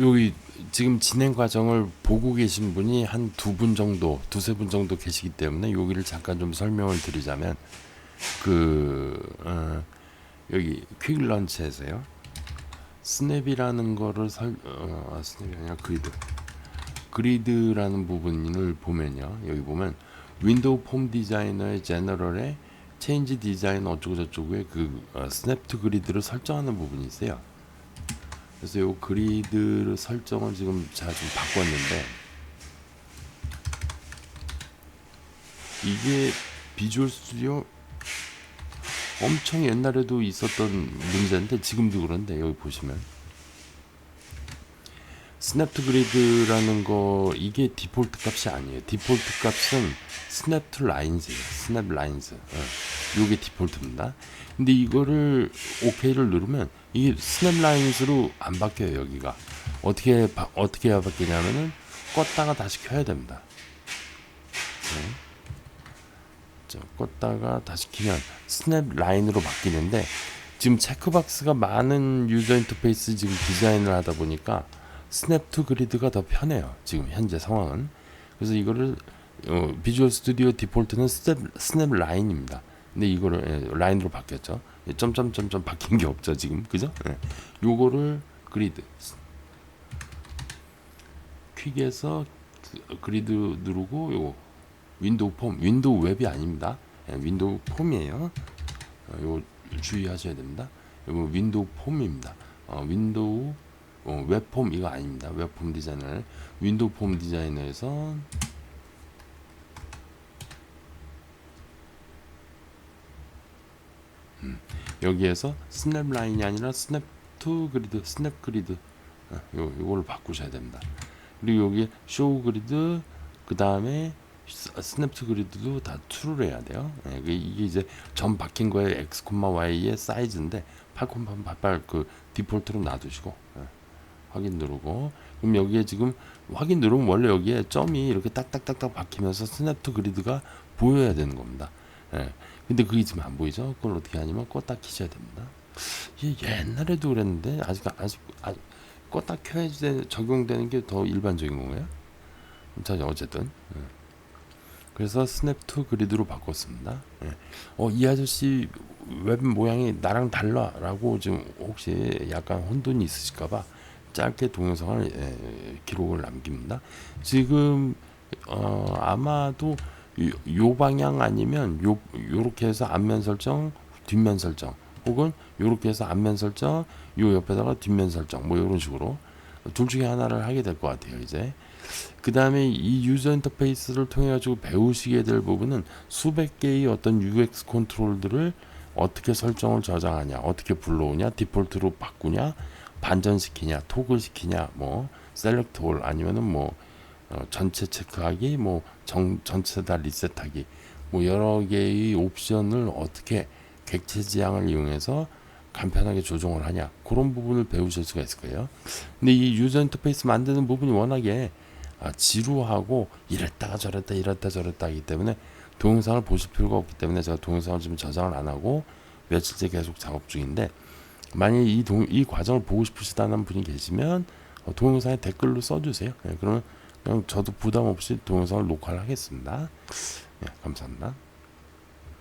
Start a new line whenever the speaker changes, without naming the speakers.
여기 지금 진행 과정을 보고 계신 분이 한 두 분 정도, 두세 분 정도 계시기 때문에 여기를 잠깐 좀 설명을 드리자면 그 어, 여기 퀵 런치에서요. 스냅이라는 거를 설 어, 아, 스냅이 아니라 그리드. 그리드라는 부분을 보면요. 여기 보면 윈도우 폼 디자이너의 제너럴에 체인지 디자인 어쩌고 저쩌고에 그 어, 스냅 투 그리드를 설정하는 부분이 있어요. 그래서 요 그리드 설정을 지금 제가 좀 바꿨는데 이게 비주얼 스튜디오 엄청 옛날에도 있었던 문제인데 지금도 그런데 여기 보시면 스냅 투 그리드라는 거 이게 디폴트 값이 아니에요. 디폴트 값은 스냅 투 라인즈예요. 스냅 라인즈. 어. 요게 디폴트입니다. 근데 이거를 OK를 누르면 이 스냅 라인즈로 안 바뀌어요. 여기가 어떻게 바, 어떻게 해야 바뀌냐면은 껐다가 다시 켜야 됩니다. 네. 자, 껐다가 다시 키면 스냅 라인으로 바뀌는데 지금 체크박스가 많은 유저 인터페이스 지금 디자인을 하다 보니까 스냅 투 그리드가 더 편해요. 지금 현재 상황은. 그래서 이거를 어, 비주얼 스튜디오 디폴트는 스냅, 스냅 라인입니다. 근데 이거를 예, 라인으로 바뀌었죠. 예, 점점점점 바뀐 게 없죠 지금 그죠? 예. 요거를 그리드 퀵에서 그- 그리드 누르고 요거 윈도우 폼 윈도우 웹이 아닙니다. 예, 윈도우 폼이에요. 어, 요거 주의하셔야 됩니다. 요거 윈도우 폼입니다. 어, 윈도우 어, 웹폼 이거 아닙니다. 웹폼 디자이너 윈도우 폼 디자이너에서 음, 여기에서 스냅 라인이 아니라 스냅 투 그리드 스냅 그리드 어, 요 요거를 바꾸셔야 됩니다. 그리고 여기 쇼 그리드 그 다음에 스냅 투 그리드도 다 true를 해야 돼요. 예, 이게 이게 이제 전 박힌 거에 x, y의 사이즈인데 8,88 그 디폴트로 놔두시고 예. 확인 누르고 그럼 여기에 지금 확인 누르면 원래 여기에 점이 이렇게 딱딱딱딱 박히면서 스냅 투 그리드가 보여야 되는 겁니다. 예. 근데 그게 지금 안 보이죠? 그걸 어떻게 하냐면 껐다 키셔야 됩니다. 이게 옛날에도 그랬는데 아직 아직 껐다 켜야 되, 적용되는 게 더 일반적인 건가요? 자 어쨌든 예. 그래서 스냅 투 그리드로 바꿨습니다. 예. 어, 이 아저씨 웹 모양이 나랑 달라라고 지금 혹시 약간 혼돈이 있으실까봐 짧게 동영상을 예, 기록을 남깁니다. 지금 어, 아마도 요, 요 방향 아니면 요 요렇게 해서 앞면 설정, 뒷면 설정, 혹은 요렇게 해서 앞면 설정, 요 옆에다가 뒷면 설정, 뭐 이런 식으로 둘 중에 하나를 하게 될 것 같아요. 이제 그 다음에 이 유저 인터페이스를 통해 가지고 배우시게 될 부분은 수백 개의 어떤 UX 컨트롤들을 어떻게 설정을 저장하냐, 어떻게 불러오냐, 디폴트로 바꾸냐, 반전시키냐, 토글 시키냐, 뭐 셀렉트 홀 아니면은 뭐 어, 전체 체크하기, 뭐 정, 전체 다 리셋하기, 뭐 여러 개의 옵션을 어떻게 객체 지향을 이용해서 간편하게 조정을 하냐 그런 부분을 배우실 수가 있을 거예요. 근데 이 유저 인터페이스 만드는 부분이 워낙에 아, 지루하고 이랬다가 저랬다 이랬다 저랬다 하기 때문에 동영상을 보실 필요가 없기 때문에 제가 동영상을 지금 저장을 안 하고 며칠째 계속 작업 중인데 만약 이, 동, 이 과정을 보고 싶으시다는 분이 계시면 어, 동영상에 댓글로 써주세요. 예, 그러면 그냥 저도 부담 없이 동영상을 녹화를 하겠습니다. 예, 감사합니다.